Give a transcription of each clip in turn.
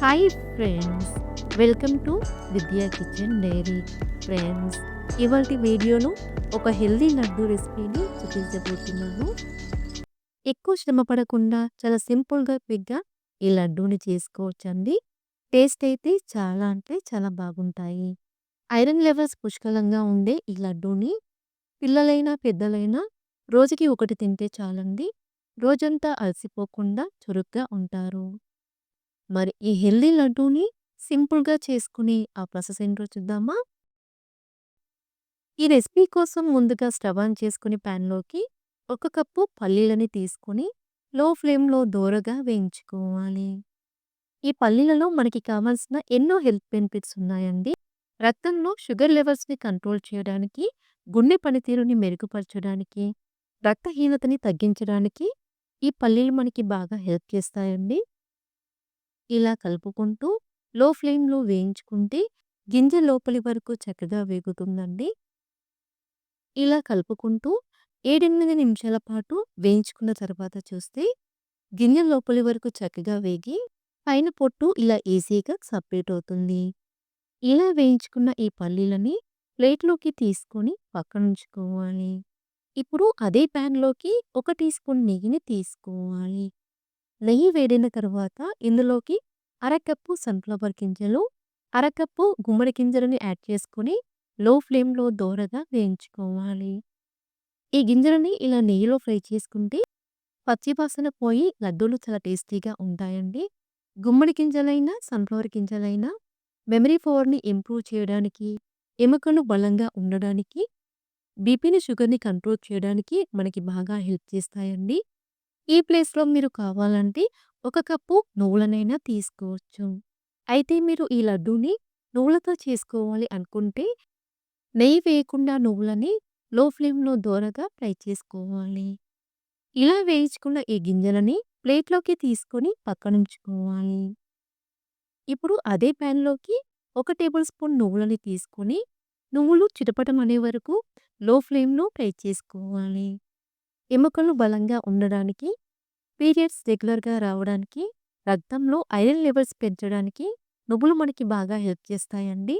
Hi friends welcome to Vidya kitchen diary friends ఇవాళ వీడియోలో ఒక హెల్దీ లడ్డు రెసిపీని చూపించబోతున్నాను. ఎక్కువ శ్రమ పడకుండా చాలా సింపుల్గా క్విక్గా ఈ లడ్డూని చేసుకోవచ్చండి. టేస్ట్ అయితే చాలా అంటే చాలా బాగుంటాయి. ఐరన్ లెవెల్స్ పుష్కలంగా ఉండే ఈ లడ్డూని పిల్లలైనా పెద్దలైనా రోజుకి ఒకటి తింటే చాలండి. రోజంతా అలసిపోకుండా చురుగ్గా ఉంటారు. మరి ఈ హెల్దీ లడ్డూని సింపుల్‌గా చేసుకునే ఆ ప్రాసెస్ ఏంటో చూద్దామా? ఈ రెసిపీ కోసం ముందుగా స్టవ్ ఆన్ చేసుకొని ప్యాన్‌లోకి ఒక కప్పు పల్లీలని తీసుకొని లో ఫ్లేమ్‌లో దోరగా వేయించుకోవాలి. ఈ పల్లీలలో మనకి కావాల్సిన ఎన్నో హెల్త్ బెనిఫిట్స్ ఉన్నాయండి. రక్తంలో షుగర్ లెవెల్స్‌ని కంట్రోల్ చేయడానికి, గుండె పనితీరుని మెరుగుపరచడానికి, రక్తహీనతని తగ్గించడానికి ఈ పల్లీలు మనకి బాగా హెల్ప్ చేస్తాయండి. ఇలా కలుపుకుంటూ లో ఫ్లేమ్‌లో వేయించుకుంటే గింజ లోపలి వరకు చక్కగా వేగుతుందండి. ఇలా కలుపుకుంటూ 7, 8 నిమిషాల పాటు వేయించుకున్న తర్వాత చూస్తే గింజ లోపలి వరకు చక్కగా వేగి పైన పొట్టు ఇలా ఈజీగా సపరేట్ అవుతుంది. ఇలా వేయించుకున్న ఈ పల్లీలని ప్లేట్‌లోకి తీసుకొని పక్కనుంచుకోవాలి. ఇప్పుడు అదే ప్యాన్‌లోకి ఒక టీ స్పూన్ నెయ్యిని తీసుకోవాలి. నెయ్యి వేడిన తర్వాత ఇందులోకి అరకప్పు సన్‌ఫ్లవర్ గింజలు, అరకప్పు గుమ్మడి గింజలని యాడ్ చేసుకొని లో ఫ్లేమ్‌లో దోరగా వేయించుకోవాలి. ఈ గింజలని ఇలా నెయ్యిలో ఫ్రై చేసుకుంటే పచ్చివాసన పోయి లడ్డూలు చాలా టేస్టీగా ఉంటాయండి. గుమ్మడి గింజలైనా, సన్‌ఫ్లవర్ గింజలైనా మెమరీ పవర్‌ని ఇంప్రూవ్ చేయడానికి, ఎముకలు బలంగా ఉండడానికి, బీపీని, షుగర్‌ని కంట్రోల్ చేయడానికి మనకి బాగా హెల్ప్ చేస్తాయండి. ఈ ప్లేస్‌లో మీరు కావాలంటే ఒక కప్పు నువ్వులనైనా తీసుకోవచ్చు. అయితే మీరు ఈ లడ్డూని నువ్వులతో చేసుకోవాలి అనుకుంటే నెయ్యి వేయకుండా నువ్వులని లో ఫ్లేమ్‌లో దోరగా ఫ్రై చేసుకోవాలి. ఇలా వేయించుకున్న ఈ గింజలని ప్లేట్‌లోకి తీసుకొని పక్కనుంచుకోవాలి. ఇప్పుడు అదే ప్యాన్‌లోకి ఒక టేబుల్ స్పూన్ నువ్వులని తీసుకొని నువ్వులు చిటపటమనే వరకు లో ఫ్లేమ్‌లో ఫ్రై చేసుకోవాలి. ఎముకలు బలంగా ఉండడానికి, పీరియడ్స్ రెగ్యులర్‌గా రావడానికి, రక్తంలో ఐరన్ లెవెల్స్ పెంచడానికి నువ్వులు మనకి బాగా హెల్ప్ చేస్తాయండి.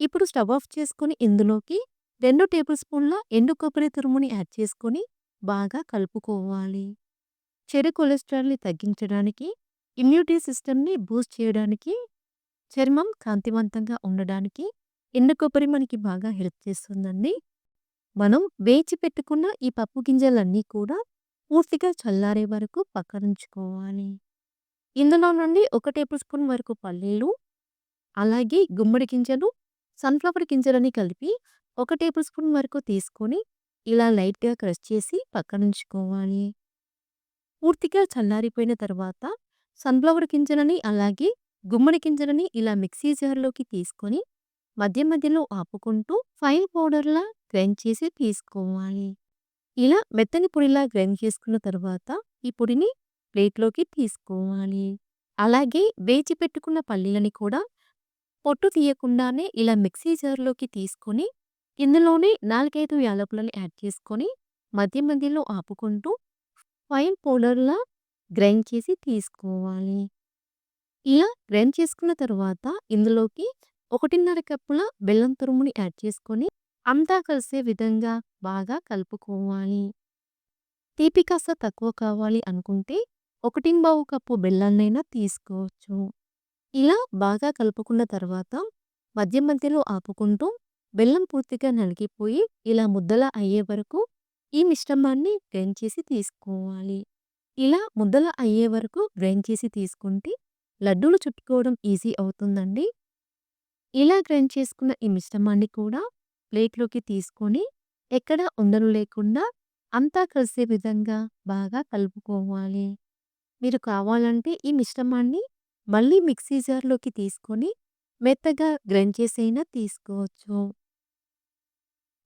ఇప్పుడు స్టవ్ ఆఫ్ చేసుకొని ఇందులోకి రెండు టేబుల్ స్పూన్ల ఎండు కొబ్బరి తురుముని యాడ్ చేసుకొని బాగా కలుపుకోవాలి. చెడు కొలెస్ట్రాల్‌ని తగ్గించడానికి, ఇమ్యూనిటీ సిస్టమ్‌ని బూస్ట్ చేయడానికి, చర్మం కాంతివంతంగా ఉండడానికి ఎండు కొబ్బరి మనకి బాగా హెల్ప్ చేస్తుందండి. మనం వేచి పెట్టుకున్న ఈ పప్పు గింజలన్నీ కూడా పూర్తిగా చల్లారే వరకు పక్కనుంచుకోవాలి. ఇందులో నుండి ఒక టేబుల్ స్పూన్ వరకు పల్లీలు, అలాగే గుమ్మడి గింజలు, సన్‌ఫ్లవర్ గింజలని కలిపి ఒక టేబుల్ స్పూన్ వరకు తీసుకొని ఇలా లైట్‌గా క్రష్ చేసి పక్కనుంచుకోవాలి. పూర్తిగా చల్లారిపోయిన తర్వాత సన్‌ఫ్లవర్ గింజలని అలాగే గుమ్మడి గింజలని ఇలా మిక్సీ జార్‌లోకి తీసుకొని మధ్య మధ్యలో ఆపుకుంటూ ఫైన్ పౌడర్‌లా గ్రైండ్ చేసి తీసుకోవాలి. ఇలా మెత్తని పొడిలా గ్రైండ్ చేసుకున్న తర్వాత ఈ పొడిని ప్లేట్‌లోకి తీసుకోవాలి. అలాగే వేచి పెట్టుకున్న పల్లీలని కూడా పొట్టు తీయకుండానే ఇలా మిక్సీ జార్‌లోకి తీసుకొని ఇందులోనే నాలుగైదు యాలకులను యాడ్ చేసుకొని మధ్య మధ్యలో ఆపుకుంటూ ఫైన్ పౌడర్‌లా గ్రైండ్ చేసి తీసుకోవాలి. ఇలా గ్రైండ్ చేసుకున్న తర్వాత ఇందులోకి 1:30 కప్పుల బెల్లం తురుముని యాడ్ చేసుకొని అంతా కలిసే విధంగా బాగా కలుపుకోవాలి. తీపి కాస్త తక్కువ కావాలి అనుకుంటే 1:15 కప్పు బెల్లాన్నైనా తీసుకోవచ్చు. ఇలా బాగా కలుపుకున్న తర్వాత మధ్య మధ్యలో ఆపుకుంటూ బెల్లం పూర్తిగా నలిగిపోయి ఇలా ముద్దలా అయ్యే వరకు ఈ మిశ్రమాన్ని గ్రైండ్ చేసి తీసుకోవాలి. ఇలా ముద్దల అయ్యే వరకు గ్రైండ్ చేసి తీసుకుంటే లడ్డూలు చుట్టుకోవడం ఈజీ అవుతుందండి. ఇలా గ్రైండ్ చేసుకున్న ఈ మిశ్రమాన్ని కూడా ప్లేట్‌లోకి తీసుకొని ఎక్కడ ఉండలు లేకుండా అంతా కలిసే విధంగా బాగా కలుపుకోవాలి. మీరు కావాలంటే ఈ మిశ్రమాన్ని మళ్ళీ మిక్సీ జార్‌లోకి తీసుకొని మెత్తగా గ్రైండ్ చేసైనా తీసుకోవచ్చు.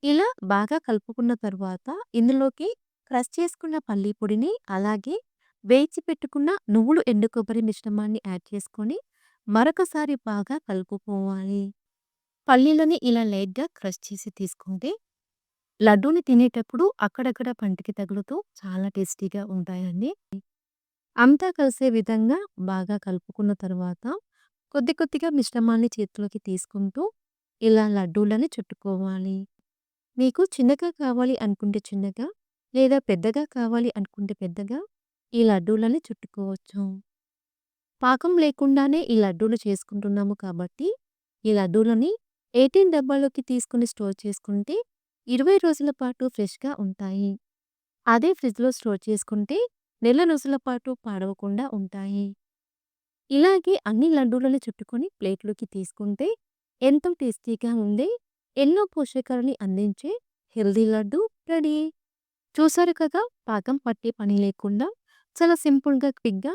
ఇలా బాగా కలుపుకున్న తర్వాత ఇందులోకి క్రష్ చేసుకున్న పల్లీ పొడిని అలాగే వేచి పెట్టుకున్న నువ్వులు, ఎండు కొబ్బరి మిశ్రమాన్ని యాడ్ చేసుకొని మరొకసారి బాగా కలుపుకోవాలి. పల్లీలని ఇలా లైట్‌గా క్రష్ చేసి తీసుకుంటే లడ్డూని తినేటప్పుడు అక్కడక్కడ పంటికి తగులుతూ చాలా టేస్టీగా ఉంటాయండి. అంతా కలిసే విధంగా బాగా కలుపుకున్న తర్వాత కొద్ది కొద్దిగా మిశ్రమాన్ని చేతిలోకి తీసుకుంటూ ఇలా లడ్డూలని చుట్టుకోవాలి. మీకు చిన్నగా కావాలి అనుకుంటే చిన్నగా, లేదా పెద్దగా కావాలి అనుకుంటే పెద్దగా ఈ లడ్డూలని చుట్టుకోవచ్చు. పాకం లేకుండానే ఈ లడ్డూలు చేసుకుంటున్నాము కాబట్టి, ఈ లడ్డూలని 18 డబ్బాలోకి తీసుకుని స్టోర్ చేసుకుంటే 20 రోజుల పాటు ఫ్రెష్‌గా ఉంటాయి. అదే ఫ్రిడ్జ్‌లో స్టోర్ చేసుకుంటే నెల రోజుల పాటు పాడవకుండా ఉంటాయి. ఇలాగే అన్ని లడ్డూలను చుట్టుకొని ప్లేట్‌లోకి తీసుకుంటే ఎంతో టేస్టీగా ఉండే, ఎన్నో పోషకాలని అందించే హెల్దీ లడ్డు రెడీ. చూసారు కదా! పాకం పట్టే పని లేకుండా చాలా సింపుల్‌గా, క్విక్‌గా